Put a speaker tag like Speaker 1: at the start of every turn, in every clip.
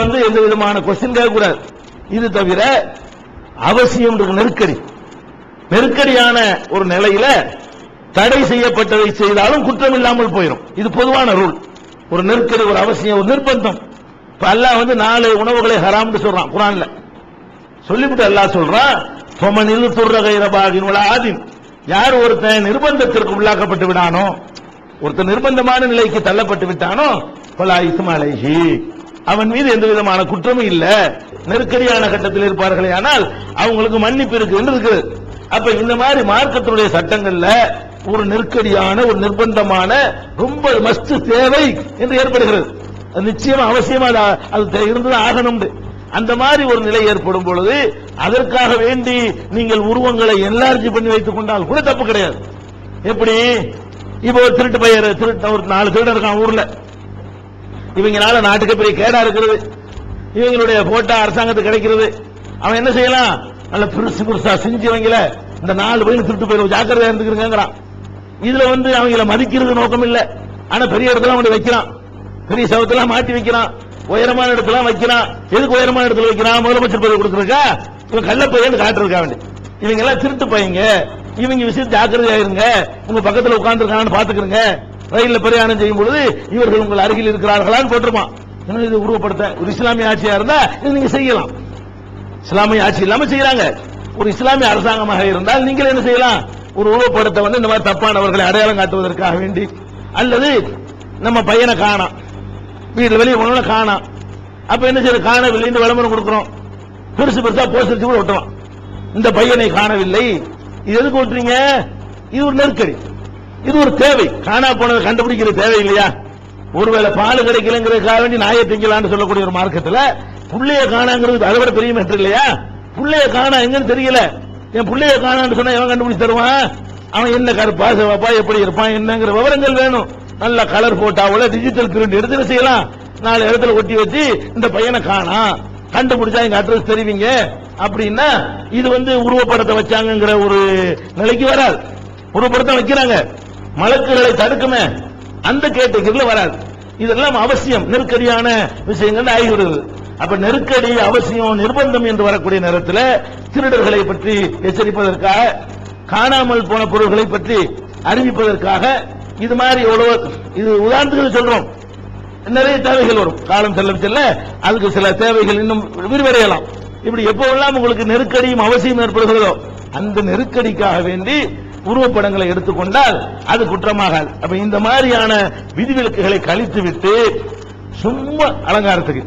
Speaker 1: வந்து எந்த விதமான கொஸ்டின் கேட்கக்கூடாது இது தவிர அவசியம் நெருக்கடி. நெருக்கடியான ஒரு நிலையில தடை செய்யப்பட்டதை செய்தாலும் குற்றம் இல்லாமல் போயிடும் இது பொதுவான ரூல் ஒரு நெருக்கடி ஒரு அவசியம் ஒரு நிர்பந்தம். இப்ப அல்லாஹ் வந்து நாலு உணவுகளை ஹராம்னு சொல்றான் குரான்ல. சொல்லிவிட்டு அல்லாஹ் சொல்றான் பொமனில் துர்ரகைரபாகின் ஆதின். யார் ஒருத்தன் நிர்பந்தத்திற்கு உள்ளாக்கப்பட்டு விடானோ ஒருத்தர் நிர்பந்தமான நிலைக்கு தள்ளப்பட்டு விட்டானோ பல இஸ்மாலேஹி அவன் மீது எந்த விதமான குற்றமும் இல்ல. நெருக்கடியான கட்டத்தில் இருப்பார்களே ஆனால் அவங்களுக்கு மன்னிப்பு இருக்கு என்று இருக்குது. அப்ப இந்த மாதிரி மார்க்கத்தினுடைய சட்டங்கள்ல ஒரு நெருக்கடியான ஒரு நிர்பந்தமான ரொம்ப மஸ்ட் தேவை என்று ஏற்படுகிறது. அது நிச்சயமா அவசியமா அது அது இருந்தது ஆகணும் அந்த மாதிரி ஒரு நிலை ஏற்படும் பொழுது அதற்காக வேண்டி நீங்கள் உருவங்களை என்லார்ஜ் பண்ணி வைத்துக் கொண்டால் கூட தப்பு கிடையாது. எப்படி? இப்போ ஒரு திருட்டு பையர் திருட்டு ஒரு நாலு திருடன் இருக்கான் ஊர்ல. இவங்களால நாட்டுக்கு பெரிய கேடா இருக்கிறது. இவங்களுடைய போட்டா அரசாங்கத்துக்கு கிடைக்கிறது. அவன் என்ன செய்யலாம்? நல்ல பெருசு பெருசா செஞ்சவங்கள இந்த நாலு பையன் திருட்டு போயிடும் ஜாக்கிரதையா இருந்துக்கிறங்கிறான் இதுல வந்து அவங்கள மதிக்கிறது நோக்கம் இல்ல. ஆனா பெரிய இடத்துல அவனை வைக்கிறான். பெரிய சவத்தெல்லாம் மாட்டி வைக்கிறான். உயரமான இடத்துல வைக்கிறான். எதுக்கு உயரமான இடத்துல வைக்கிறான்? முதலமைச்சர் பதவி கொடுத்துருக்கா இவன் கள்ள பையன் காட்டுறதுக்கா வேண்டி இவங்க எல்லாம் திருட்டு பையங்க. இவங்க விஷயம் ஜாக்கிரதையா இருங்க. உங்க பக்கத்துல உட்காந்துருக்கான்னு பாத்துக்கிறங்க ரயில்ல பிரயாணம் செய்யும் பொழுது இவர்கள் உங்கள் அருகில் இருக்கிறார்களான்னு போட்டிருப்பான் இது உருவப்படுத்த ஒரு இஸ்லாமிய ஆட்சியா இருந்தா இது நீங்க செய்யலாம். இஸ்லாமிய ஆட்சி இல்லாம செய்யறாங்க. ஒரு இஸ்லாமிய அரசாங்கமாக இருந்தால் நீங்கள் என்ன செய்யலாம்? ஒரு உருவப்படத்தை வந்து இந்த மாதிரி தப்பானவர்களை அடையாளம் காட்டுவதற்காக வேண்டி அல்லது நம்ம பையனை காணாம். வீட்டில் வெளியே போனோம்னா காணாம். அப்ப என்ன செய்யற காணவில்லைன்னு விளம்பரம் கொடுக்குறோம். பெருசு பெருசா போஸ்டர் கூட ஒட்டுவான் இந்த பையனை காணவில்லை. இது எதுக்கு ஓட்டுறீங்க இது ஒரு நெருக்கடி. இது ஒரு தேவை. காணா போனதை கண்டுபிடிக்கிற தேவை இல்லையா? ஒருவேளை பால் கிடைக்கலங்கிறதுக்காக வேண்டி நாயை திங்கலான்னு சொல்லக்கூடிய ஒரு மார்க்கத்தில் புள்ளைய காணாங்கிறது அதை விட பெரிய மேட்டர் இல்லையா? புள்ளைய காணா எங்கன்னு தெரியல. என் புள்ளைய காணான்னு சொன்னா எவன் கண்டுபிடிச்சு தருவான்? அவன் என்ன கருப்பா சிவப்பா எப்படி இருப்பான் என்னங்கிற விவரங்கள் வேணும். நல்ல கலர் போட்டாவோல டிஜிட்டல் பிரிண்ட் எடுத்து செய்யலாம். நாலு இடத்துல ஒட்டி வச்சு இந்த பையனை காணா. கண்டுபிடிச்சா எங்க அட்ரஸ் தெரிவிங்க. அப்படின்னா இது வந்து உருவப்படத்தை வச்சாங்கிற ஒரு நிலைக்கு வராது. உருவப்படத்தை வைக்கிறாங்க. மலக்குகளை தடுக்குமே. அந்த கேட்டகரியில வராது. இதெல்லாம் அவசியம். நெருக்கடியான விஷயங்கள் ஆகிவிடுது. அப்ப நெருக்கடி அவசியம் நிர்பந்தம் என்று வரக்கூடிய நேரத்தில் திருடர்களை பற்றி எச்சரிப்பதற்காக காணாமல் போன பொருள்களை பற்றி அறிவிப்பதற்காக இது மாதிரி எவ்வளவு இது உதாரணத்துக்கு சொல்றோம். நிறைய தேவைகள் வரும். காலம் செல்ல செல்ல அதுக்கு சில தேவைகள் இன்னும் விரிவடையலாம். இப்படி எப்போவெல்லாம் உங்களுக்கு நெருக்கடியும் அவசியம் ஏற்படுகிறதோ அந்த நெருக்கடிக்காக வேண்டி உருவப்படங்களை எடுத்துக்கொண்டால் அது குற்றமாகாது. அப்ப இந்த மாதிரியான விதிவிலக்குகளை கழித்து விட்டு சும்மா அலங்காரத்துக்கு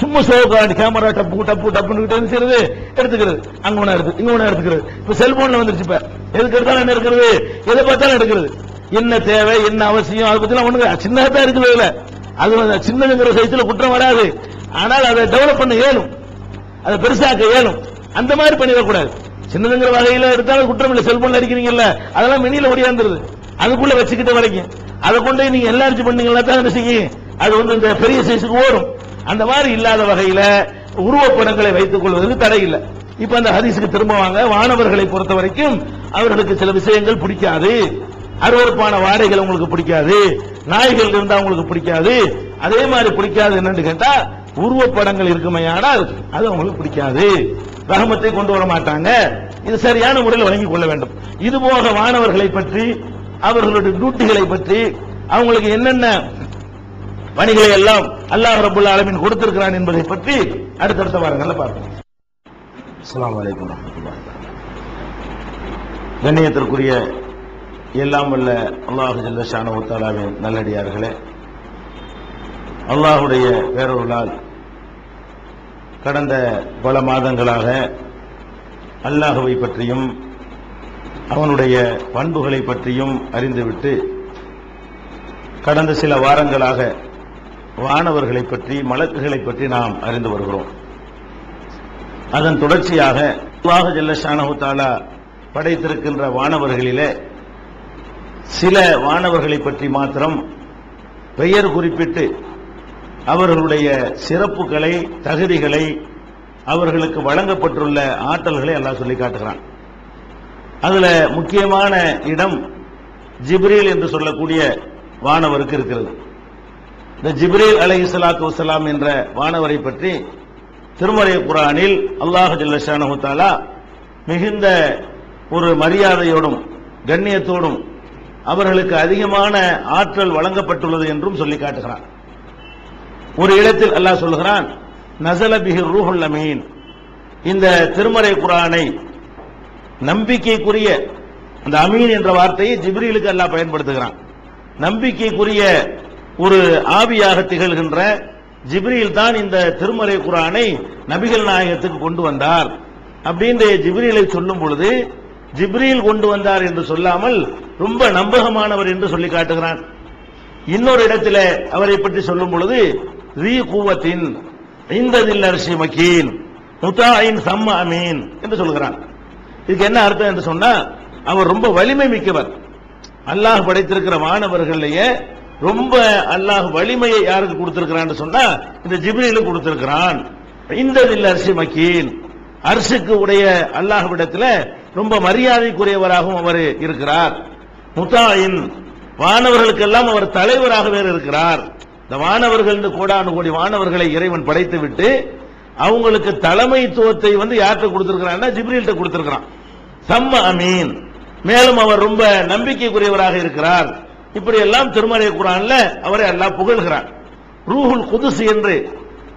Speaker 1: சும்மா சோகாண்டி கேமரா டப்பு டப்பு டப்புன்னு என்ன செய்யறது எடுத்துக்கிறது. அங்க ஒண்ணு எடுத்து இங்க ஒண்ணு எடுத்துக்கிறது. இப்ப செல்போன்ல வந்துருச்சு இப்ப. எதுக்கு எடுத்தாலும் என்ன இருக்கிறது எதை பார்த்தாலும் எடுக்கிறது. என்ன தேவை என்ன அவசியம் அதை பத்தி ஒண்ணு சின்னதா இருக்குது இல்ல அது சின்னதுங்கிற சைத்துல குற்றம் வராது. ஆனால் அதை டெவலப் பண்ண ஏனும் அதை பெருசாக்க ஏனும் அந்த மாதிரி பண்ணிடக்கூடாது. சின்னதுங்கிற வகையில எடுத்தாலும் குற்றம் இல்லை. செல்போன்ல அடிக்கிறீங்கல்ல அதெல்லாம் மினியில ஓடியாந்துருது. அதுக்குள்ள வச்சுக்கிட்ட வரைக்கும். அதை கொண்டு நீங்க எல்லாரும் பண்ணீங்களா தான் செய்யும்? அது வந்து இந்த பெரிய சைஸுக்கு ஓடும். அந்த மாதிரி இல்லாத வகையில உருவப்படங்களை வைத்துக் கொள்வதற்கு தடை இல்லை. இப்ப அந்த ஹரிசுக்கு திரும்ப வாங்க. வானவர்களை பொறுத்த வரைக்கும் அவர்களுக்கு சில விஷயங்கள் பிடிக்காது. அருவருப்பான வாடைகள் உங்களுக்கு பிடிக்காது. நாய்கள் இருந்தா உங்களுக்கு பிடிக்காது. அதே மாதிரி பிடிக்காது என்னன்னு கேட்டா உருவப்படங்கள் இருக்குமையானால் அது அவங்களுக்கு பிடிக்காது. ரகமத்தை கொண்டு வர மாட்டாங்க. இது சரியான முறையில் வழங்கிக் கொள்ள வேண்டும். இது போக வானவர்களை பற்றி அவர்களுடைய டியூட்டிகளை பற்றி அவங்களுக்கு என்னென்ன பணிகளை எல்லாம் அல்லாஹ் ரபுல் ஆலமீன் கொடுத்திருக்கிறான் என்பதை பற்றி அடுத்தடுத்த வாரங்கள்ல பார்ப்போம். அலைக்கும் வரஹ்மத்துல்லாஹி கண்ணியத்திற்குரிய எல்லாம் வல்ல அல்லாஹு ஜல்லஷான ஒத்தாலாவின் நல்லடியார்களே அல்லாஹுடைய பேரொருளால் கடந்த பல மாதங்களாக அல்லாஹுவை பற்றியும் அவனுடைய பண்புகளை பற்றியும் அறிந்துவிட்டு கடந்த சில வாரங்களாக வானவர்களை பற்றி மலக்குகளை பற்றி நாம் அறிந்து வருகிறோம். அதன் தொடர்ச்சியாக அல்லாஹு ஜல்லஷானஹு தாலா படைத்திருக்கின்ற வானவர்களிலே சில வானவர்களை பற்றி மாத்திரம் பெயர் குறிப்பிட்டு அவர்களுடைய சிறப்புகளை தகுதிகளை அவர்களுக்கு வழங்கப்பட்டுள்ள ஆற்றல்களை எல்லாம் சொல்லி காட்டுகிறான். அதுல முக்கியமான இடம் ஜிப்ரீல் என்று சொல்லக்கூடிய வானவருக்கு இருக்கிறது. இந்த ஜிப்ரீல் அலை ஸலாத்து வசலாம் என்ற வானவரை பற்றி திருமறை குரானில் அல்லாஹ் ஜல்லஷானஹு தஆலா மிகுந்த ஒரு மரியாதையோடும் கண்ணியத்தோடும் அவர்களுக்கு அதிகமான ஆற்றல் வழங்கப்பட்டுள்ளது என்றும் சொல்லி காட்டுகிறான். ஒரு இடத்தில் அல்லாஹ் சொல்லுகிறான் நசல பிஹி ரூஹுல் அமீன். இந்த திருமறை குரானை நம்பிக்கைக்குரிய அந்த அமீன் என்ற வார்த்தையை ஜிப்ரீலுக்கு அல்லாஹ் பயன்படுத்துகிறான். நம்பிக்கைக்குரிய ஒரு ஆவியாக திகழ்கின்ற ஜிப்ரீல் தான் இந்த திருமறை குரானை நபிகள் நாயகத்துக்கு கொண்டு வந்தார். அப்படின்ற ஜிப்ரீலை சொல்லும் பொழுது ஜிப்ரீல் கொண்டு வந்தார் என்று சொல்லாமல் ரொம்ப நம்பகமானவர் என்று சொல்லி காட்டுகிறான். இன்னொரு இடத்துல அவரை பற்றி சொல்லும் பொழுது ரீ கூவத்தின் ஐந்ததில் அரிசி மக்கீன் முத்தாயின் சம்ம அமீன் என்று சொல்கிறான். இதுக்கு என்ன அர்த்தம் என்று சொன்னா அவர் ரொம்ப வலிமை மிக்கவர். அல்லாஹ் படைத்திருக்கிற மாணவர்களையே ரொம்ப அல்லாஹ் வலிமையை யாருக்கு கொடுத்திருக்கிறான்னு சொன்னா இந்த ஜிப்ரீலுக்கு கொடுத்திருக்கிறான். இந்த அரிசி மக்கீன் அரசுக்கு உடைய அல்லாஹ்விடத்துல ரொம்ப மரியாதைக்குரியவராகவும் அவர் இருக்கிறார். முத்தாயின் வானவர்களுக்கெல்லாம் அவர் தலைவராக வேறு இருக்கிறார். இந்த வானவர்கள் கோடானு கோடி வானவர்களை இறைவன் படைத்து விட்டு அவங்களுக்கு தலைமைத்துவத்தை வந்து யார்கிட்ட கொடுத்திருக்கிறான்னா ஜிப்ரீல்கிட்ட கொடுத்திருக்கிறான். சம்ம அமீன். மேலும் அவர் ரொம்ப நம்பிக்கைக்குரியவராக இருக்கிறார். இப்படி எல்லாம் திருமறை குரான்ல அவரை அல்லாஹ் புகழ்கிறான். ரூஹுல் குதுசு என்று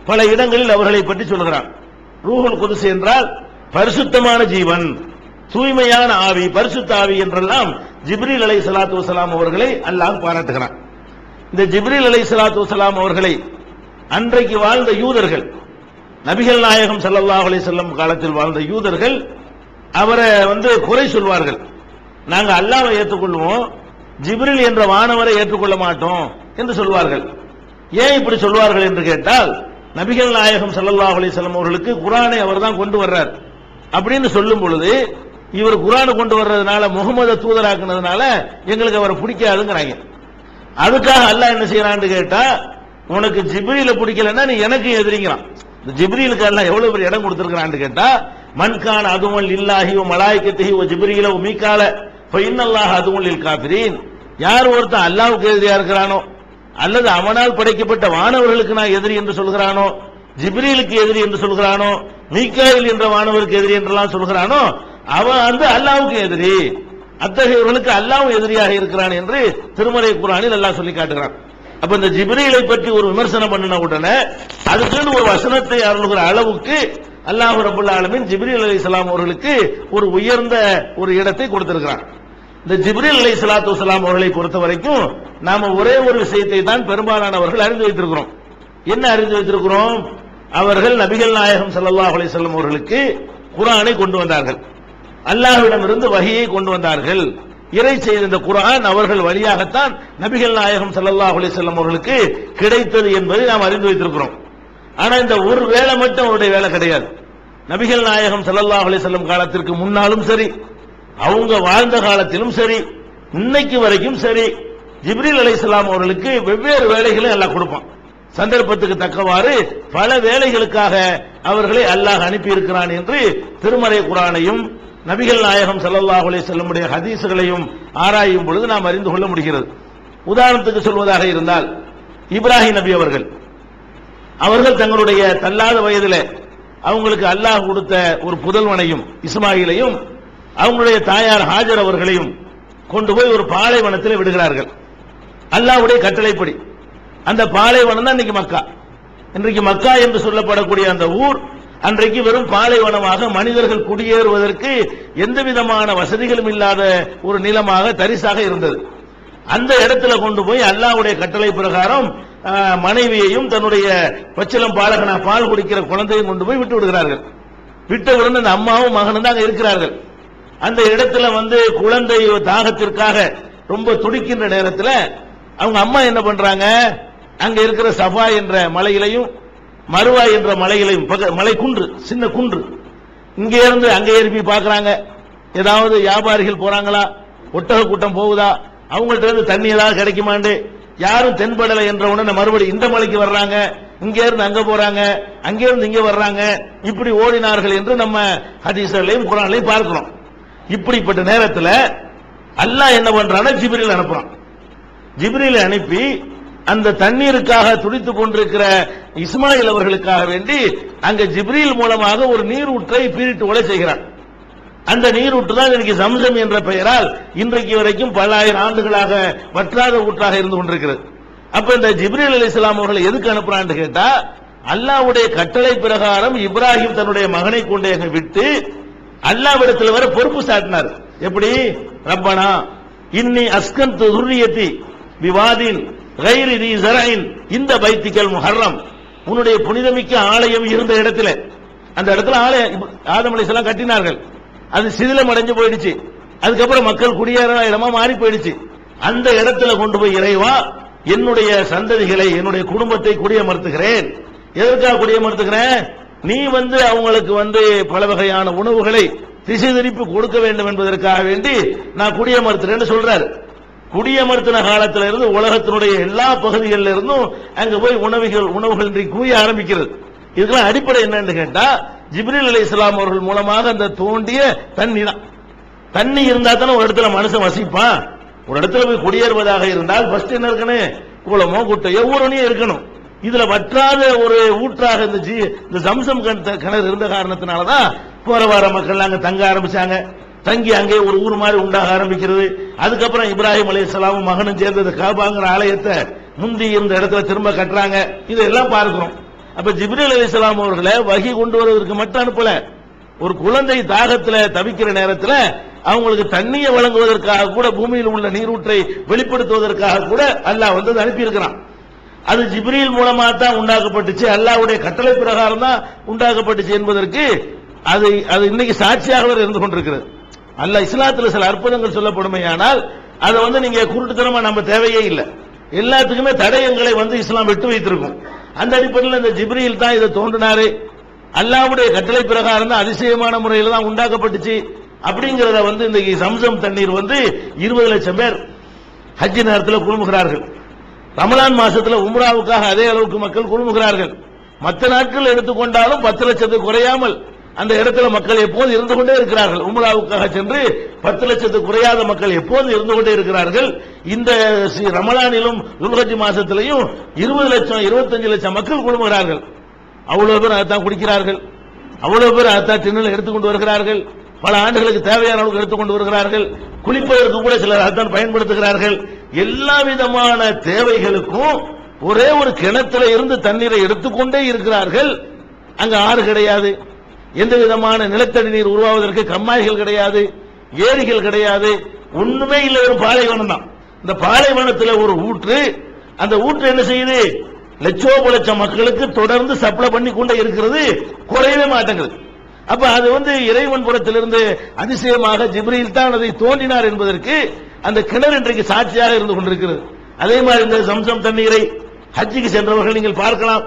Speaker 1: பல இடங்களில் அவர்களை பற்றி சொல்கிறான். ரூஹுல் குதுசு என்றால் பரிசுத்தமான ஜீவன் தூய்மையான ஆவி பரிசுத்த ஆவி என்றெல்லாம் ஜிப்ரீல் அலை சலாத்து வசலாம் அவர்களை அல்லாஹ் பாராட்டுகிறான். இந்த ஜிப்ரில் அலை சலாத்து வலாம் அவர்களை அன்றைக்கு வாழ்ந்த யூதர்கள் நபிகள் நாயகம் சல்லாஹ் அலைஹி காலத்தில் வாழ்ந்த யூதர்கள் அவரை வந்து குறை சொல்வார்கள். நாங்க அல்லாவை ஏற்றுக்கொள்வோம் ஜிப்ரில் என்ற வானவரை ஏற்றுக்கொள்ள மாட்டோம் என்று சொல்வார்கள். ஏன் இப்படி சொல்வார்கள் என்று கேட்டால் நபிகள் நாயகம் ஸல்லல்லாஹு அலிசல்லம் அவர்களுக்கு அவர்களுக்கு அவர் அவர்தான் கொண்டு வர்றார். அப்படின்னு சொல்லும் பொழுது இவர் குரானை கொண்டு வர்றதுனால முகமது தூதராக்குனதுனால எங்களுக்கு அவரை பிடிக்காதுங்கிறாங்க. அதுக்காக அல்லாஹ் என்ன செய்யறான்னு கேட்டா உனக்கு ஜிப்ரியில பிடிக்கலன்னா நீ எனக்கு எதிரிங்கிறான். இந்த ஜிப்ரீலுக்கு எவ்வளவு பெரிய இடம் கொடுத்திருக்கிறான்னு கேட்டா மன்கான அதுவல் இல்லாஹி ஓ மலாய்க்கத்திஹி ஓ ஜிப்ரியில ஓ மீக்கால இப்ப இன்னல்லாஹ் அதுவல் இல் காபிரீன் யார் ஒருத்தன் அல்லாவுக்கு எதிரியா இருக்கிறானோ அல்லது அவனால் படைக்கப்பட்ட வானவர்களுக்கு நான் எதிரி என்று சொல்கிறானோ ஜிப்ரீலுக்கு எதிரி என்று சொல்கிறானோ மீக்காயில் என்ற வானவருக்கு எதிரி என்றெல்லாம் சொல்கிறானோ அவன் வந்து அல்லாவுக்கு எதிரி. அத்தகையவர்களுக்கு அல்லாவும் எதிரியாக இருக்கிறான் என்று திருமறை குரானில் அல்லாஹ் சொல்லி காட்டுகிறான். அப்ப இந்த ஜிப்ரீலை பற்றி ஒரு விமர்சனம் பண்ணின உடனே அதுக்குன்னு ஒரு வசனத்தை அருள்கிற அளவுக்கு அல்லாஹ் ரபுல்ல ஆலமின் ஜிப்ரீல் அலி இஸ்லாம் அவர்களுக்கு ஒரு உயர்ந்த ஒரு இடத்தை கொடுத்திருக்கிறான். இந்த ஜிப்ரீல் அலி சலாத்து வலாம் அவர்களை பொறுத்த வரைக்கும் நாம ஒரே ஒரு விஷயத்தை தான் பெரும்பாலானவர்கள் அறிந்து வைத்திருக்கிறோம். என்ன அறிந்து வைத்திருக்கிறோம்? அவர்கள் நபிகள் நாயகம் சல்லாஹ் அலைஹி அவர்களுக்கு குரானை கொண்டு வந்தார்கள். அல்லாஹ்விடமிருந்து வகையை கொண்டு வந்தார்கள். இறை செய்த இந்த அவர்கள் வழியாகத்தான் நபிகள் நாயகம் சல்லாஹ் அலிசல்லம் அவர்களுக்கு கிடைத்தது என்பதை நாம் அறிந்து வைத்திருக்கிறோம். ஆனா இந்த ஒரு வேலை மட்டும் அவருடைய வேலை கிடையாது. நபிகள் நாயகம் ஸல்லல்லாஹு அலிசல்லம் காலத்திற்கு முன்னாலும் சரி அவங்க வாழ்ந்த காலத்திலும் சரி இன்னைக்கு வரைக்கும் சரி ஜிப்ரீல் அலைஹிஸ்ஸலாம் அவர்களுக்கு வெவ்வேறு வேலைகளை அல்லாஹ் கொடுப்பான். சந்தர்ப்பத்துக்கு தக்கவாறு பல வேலைகளுக்காக அவர்களை அல்லாஹ் அனுப்பி இருக்கிறான் என்று திருமறை குரானையும் நபிகள் நாயகம் செல்லல்லாஹுலே செல்லமுடைய ஹதீசுகளையும் ஆராயும் பொழுது நாம் அறிந்து கொள்ள முடிகிறது. உதாரணத்துக்கு சொல்வதாக இருந்தால் இப்ராஹிம் நபி அவர்கள். அவர்கள் தங்களுடைய தள்ளாத வயதில் அவங்களுக்கு அல்லாஹ் கொடுத்த ஒரு புதல்வனையும் இஸ்மாயிலையும் அவங்களுடைய தாயார் ஹாஜர் அவர்களையும் கொண்டு போய் ஒரு பாலைவனத்தில் விடுகிறார்கள். அல்லாஹ்வுடைய கட்டளைப்படி. அந்த பாலைவனம் தான் இன்னைக்கு மக்கா. இன்றைக்கு மக்கா என்று சொல்லப்படக்கூடிய அந்த ஊர் அன்றைக்கு வெறும் பாலைவனமாக மனிதர்கள் குடியேறுவதற்கு எந்த விதமான வசதிகளும் இல்லாத ஒரு நிலமாக தரிசாக இருந்தது. அந்த இடத்துல கொண்டு போய் அல்லாவுடைய கட்டளை பிரகாரம் மனைவியையும் தன்னுடைய பச்சிலம் பாலகனா பால் குடிக்கிற குழந்தையும் கொண்டு போய் விட்டு விடுகிறார்கள் விட்ட உடனே அந்த அம்மாவும் மகனும் தான் இருக்கிறார்கள். அந்த இடத்துல வந்து குழந்தை தாகத்திற்காக ரொம்ப துடிக்கின்ற நேரத்தில் அவங்க அம்மா என்ன பண்றாங்க? அங்க இருக்கிற சபா என்ற மலையிலையும் மருவா என்ற மலையிலையும் பக்க- மலை குன்று சின்ன குன்று. இங்கே இருந்து அங்கே ஏறி போய் ஏதாவது வியாபாரிகள் போறாங்களா? ஒட்டக கூட்டம் போகுதா? அவங்கள்ட்ட இருந்து தண்ணி ஏதாவது கிடைக்குமாண்டு? யாரும் தென்படலை என்ற உடனே மறுபடியும் இந்த மலைக்கு வர்றாங்க. இங்க இருந்து அங்க போறாங்க. அங்கே இருந்து இங்க வர்றாங்க. இப்படி ஓடினார்கள் என்று நம்ம ஹதீஸ்களையும் குரான்லையும் பார்க்கிறோம். இப்படிப்பட்ட நேரத்தில் அல்லாஹ் என்ன பண்றான்னா ஜிப்ரில் அனுப்புறான். ஜிப்ரில் அனுப்பி அந்த தண்ணீருக்காக துடித்துக் கொண்டிருக்கிற இஸ்மாயில் அவர்களுக்காக வேண்டி அங்க ஜிப்ரீல் மூலமாக ஒரு நீரூற்றை பீரிட்டு ஒலை செய்கிறார். அந்த நீரூற்று தான் இன்னைக்கு சம்சம் என்ற பெயரால் இன்றைக்கு வரைக்கும் பல ஆயிரம் ஆண்டுகளாக வற்றாத ஊற்றாக இருந்து கொண்டிருக்கிறது. அப்ப இந்த ஜிப்ரீல் அலி இஸ்லாம் அவர்களை எதுக்கு அனுப்புறான்னு கேட்டா அல்லாவுடைய கட்டளை பிரகாரம் இப்ராஹிம் தன்னுடைய மகனை கொண்டே அங்க விட்டு அல்லாவிடத்தில் வர பொறுப்பு சாட்டினார். எப்படி? ரப்பனா இன்னி அஸ்கன் துர்ரியத்தி விவாதின் கைரி தி இந்த பைத்திக்கல் முஹர்ரம். உன்னுடைய புனிதமிக்க ஆலயம் இருந்த இடத்துல. அந்த இடத்துல ஆலயம் ஆதம் அலிஸ்லாம் கட்டினார்கள். அது சிதிலம் அடைஞ்சு போயிடுச்சு. அதுக்கப்புறம் மக்கள் குடியேற இடமா மாறி போயிடுச்சு. அந்த இடத்துல கொண்டு போய் இறைவா என்னுடைய சந்ததிகளை என்னுடைய குடும்பத்தை குடியமர்த்துகிறேன். எதற்காக குடியமர்த்துகிறேன்? நீ வந்து அவங்களுக்கு வந்து பல வகையான உணவுகளை திசை திருப்பி கொடுக்க வேண்டும் என்பதற்காக வேண்டி நான் குடியமர்த்துறேன்னு சொல்றாரு. குடியமர்த்தின காலத்துல இருந்து உலகத்தினுடைய எல்லா பகுதிகளில் இருந்தும் அங்க போய் உணவுகள் உணவுகள் இன்றைக்கு குவிய ஆரம்பிக்கிறது. இதுக்கெல்லாம் அடிப்படை என்னன்னு கேட்டா ஜிப்ரில் அலி இஸ்லாம் அவர்கள் மூலமாக அந்த தோண்டிய தண்ணி தான். தண்ணி இருந்தா தானே ஒரு இடத்துல மனுஷன் வசிப்பான். ஒரு இடத்துல போய் குடியேறுவதாக இருந்தால் ஃபர்ஸ்ட் என்ன இருக்கணும்? குளமோ குட்டையோ ஊரணியோ இருக்கணும். இதுல வற்றாத ஒரு ஊற்றாக இந்த ஜி இந்த சம்சம் கிணறு இருந்த காரணத்தினாலதான் போற வர மக்கள் அங்க தங்க ஆரம்பிச்சாங்க. தங்கி அங்கே ஒரு ஊர் மாதிரி உண்டாக ஆரம்பிக்கிறது. அதுக்கப்புறம் இப்ராஹிம் அலைஹிஸ்ஸலாமும் மகனும் சேர்ந்தது காபாங்கிற ஆலயத்தை முந்தி இருந்த இடத்துல திரும்ப கட்டுறாங்க. இதெல்லாம் பார்க்கிறோம். அப்ப ஜிப்ரீல் அலைஹிஸ்ஸலாம் அவர்களை வகி கொண்டு வருவதற்கு மட்டும் அனுப்பல. ஒரு குழந்தை தாகத்துல தவிக்கிற நேரத்துல அவங்களுக்கு தண்ணியை வழங்குவதற்காக கூட பூமியில் உள்ள நீரூற்றை வெளிப்படுத்துவதற்காக கூட அல்லாஹ் வந்து அனுப்பியிருக்கிறான். அது ஜிப்ரீல் மூலமா தான் உண்டாக்கப்பட்டுச்சு. அல்லாவுடைய கட்டளை பிரகாரம் தான் உண்டாக்கப்பட்டுச்சு என்பதற்கு அது அது இன்னைக்கு சாட்சியாகவே இருந்து கொண்டிருக்கிறது. அல்ல இஸ்லாத்துல சில அற்புதங்கள் சொல்லப்படுமையானால் அதை வந்து நீங்க குருட்டுத்தனமா நம்ம தேவையே இல்லை. எல்லாத்துக்குமே தடயங்களை வந்து இஸ்லாம் விட்டு வைத்திருக்கும். அந்த அடிப்படையில் இந்த ஜிப்ரியில் தான் இதை தோன்றினாரு. அல்லாவுடைய கட்டளை பிரகாரம் தான் அதிசயமான முறையில் தான் உண்டாக்கப்பட்டுச்சு. அப்படிங்கிறத வந்து இந்த சம்சம் தண்ணீர் வந்து இருபது லட்சம் பேர் ஹஜ் நேரத்தில் குழுமுகிறார்கள். ரமலான் மாசத்துல உம்ராவுக்காக அதே அளவுக்கு மக்கள் குழுமுகிறார்கள். மற்ற நாட்கள் எடுத்துக்கொண்டாலும் பத்து லட்சத்துக்கு குறையாமல் அந்த இடத்துல மக்கள் எப்போது இருந்து கொண்டே இருக்கிறார்கள்? உம்ராவுக்காக சென்று பத்து லட்சத்து குறையாத மக்கள் எப்போது இருந்து கொண்டே இருக்கிறார்கள்? இந்த ரமலானிலும் துல்கஜி மாசத்திலையும் இருபது லட்சம் இருபத்தஞ்சு லட்சம் மக்கள் குழுமுகிறார்கள். அவ்வளவு பேர் அதைத்தான் குடிக்கிறார்கள். அவ்வளவு பேர் அதைத்தான் டின்னில் எடுத்துக்கொண்டு வருகிறார்கள். பல ஆண்டுகளுக்கு தேவையான அளவுக்கு எடுத்துக்கொண்டு வருகிறார்கள். குளிப்பதற்கு கூட சிலர் அதைத்தான் பயன்படுத்துகிறார்கள். எல்லா விதமான தேவைகளுக்கும் ஒரே ஒரு கிணத்துல இருந்து தண்ணீரை எடுத்துக்கொண்டே இருக்கிறார்கள். அங்க ஆறு கிடையாது. எந்த விதமான நிலத்தடி நீர் உருவாவதற்கு கம்மாய்கள் கிடையாது ஏரிகள் கிடையாது ஒண்ணுமே இல்லை ஒரு பாலைவனம் தான். இந்த பாலைவனத்தில் ஒரு ஊற்று அந்த ஊற்று என்ன செய்யுது? லட்சோப லட்சம் மக்களுக்கு தொடர்ந்து சப்ளை பண்ணி கொண்டே இருக்கிறது குறையவே மாட்டேங்குது. அப்ப அது வந்து இறைவன் புறத்திலிருந்து அதிசயமாக ஜிப்ரியில் தான் அதை தோன்றினார் என்பதற்கு அந்த கிணறு இன்றைக்கு சாட்சியாக இருந்து கொண்டிருக்கிறது. அதே மாதிரி இந்த சம்சம் தண்ணீரை ஹஜ்ஜிக்கு சென்றவர்கள் நீங்கள் பார்க்கலாம்.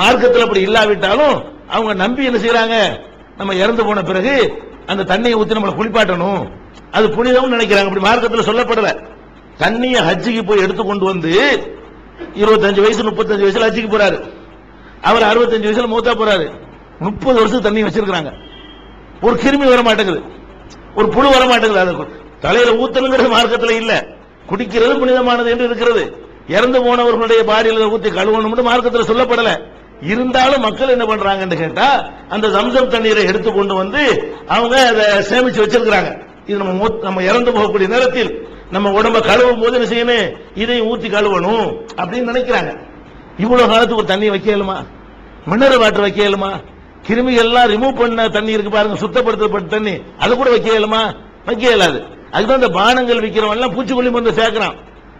Speaker 1: மார்க்கத்தில் அப்படி இல்லாவிட்டாலும் அவங்க நம்பி என்ன செய்யறாங்க நம்ம இறந்து போன பிறகு அந்த தண்ணியை ஊத்தி நம்மளை குளிப்பாட்டணும். அது புனிதம்னு நினைக்கிறாங்க. அப்படி மார்க்கத்தில் சொல்லப்படல. தண்ணியை ஹஜ்ஜிக்கு போய் எடுத்து கொண்டு வந்து இருபத்தஞ்சு வயசு முப்பத்தஞ்சு வயசுல ஹஜ்ஜிக்கு போறாரு. அவர் அறுபத்தஞ்சு வயசுல மூத்தா போறாரு. முப்பது வருஷம் தண்ணி வச்சிருக்காங்க ஒரு கிருமி வர மாட்டேங்குது. ஒரு புழு வர மாட்டேங்குது அது தலையில ஊத்தணுங்கிறது மார்க்கத்தில் இல்ல. குடிக்கிறது புனிதமானது என்று இருக்கிறது. இறந்து போனவர்களுடைய பாடியில் ஊத்தி கழுவணும்னு மார்க்கத்தில் சொல்லப்படலை. இருந்தாலும் மக்கள் என்ன பண்றாங்கன்னு கேட்டா அந்த சம்சம் தண்ணீரை எடுத்து கொண்டு வந்து அவங்க அதை சேமிச்சு வச்சிருக்கிறாங்க. இது நம்ம மூத்- நம்ம இறந்து போகக்கூடிய நேரத்தில் நம்ம உடம்ப கழுவும் போது என்ன செய்யணும்? இதையும் ஊத்தி கழுவணும் அப்படின்னு நினைக்கிறாங்க. இவ்வளவு காலத்துக்கு ஒரு தண்ணி வைக்கலுமா மினரல் வாட்டர் வைக்கலுமா கிருமிகள்லாம் கிருமிகள் எல்லாம் ரிமூவ் பண்ண தண்ணி இருக்கு பாருங்க சுத்தப்படுத்தப்பட்ட தண்ணி. அது கூட வைக்க இயலுமா? வைக்க இயலாது. அதுதான் இந்த பானங்கள் விற்கிறவன் எல்லாம் பூச்சிக்கொல்லி மருந்து சேர்க்கிறான்.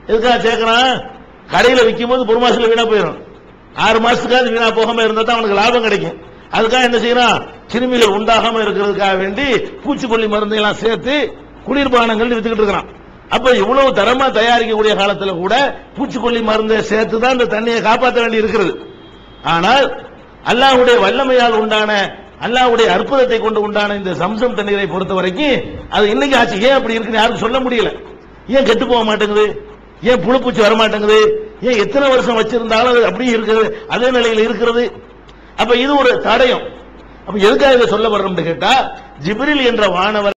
Speaker 1: எதுக்காக சேர்க்கிறான்? கடையில விற்கும் போது ஒரு மாசத்துல வீணா போயிடும் ஆறு மாசத்துக்காவது வீணா போகாம இருந்தா தான் அவனுக்கு லாபம் கிடைக்கும். அதுக்காக என்ன செய்யறான்? கிருமிகள் உண்டாகாம இருக்கிறதுக்காக வேண்டி பூச்சிக்கொல்லி மருந்தை எல்லாம் சேர்த்து குளிர்பானங்கள் வித்துக்கிட்டு இருக்கிறான். அப்ப இவ்வளவு தரமா தயாரிக்கக்கூடிய காலத்துல கூட பூச்சிக்கொல்லி மருந்தை சேர்த்து தான் இந்த தண்ணியை காப்பாற்ற வேண்டி இருக்கிறது. ஆனால் அல்லாஹுடைய வல்லமையால் உண்டான அல்லாவுடைய அற்புதத்தை கொண்டு உண்டான இந்த சம்சம் தண்ணீரை பொறுத்த வரைக்கும் அது இன்னைக்கு ஆச்சு. ஏன் அப்படி இருக்குன்னு யாருக்கும் சொல்ல முடியல. ஏன் கெட்டு போக மாட்டேங்குது? ஏன் புழுப்பூச்சி வர மாட்டேங்குது ஏன் எத்தனை வருஷம் வச்சிருந்தாலும் அது அப்படியே இருக்கிறது அதே நிலையில் இருக்கிறது? அப்ப இது ஒரு தடயம். அப்ப எதுக்காக இதை சொல்ல வர்றோம்னு கேட்டா ஜிப்ரில் என்ற வானவர்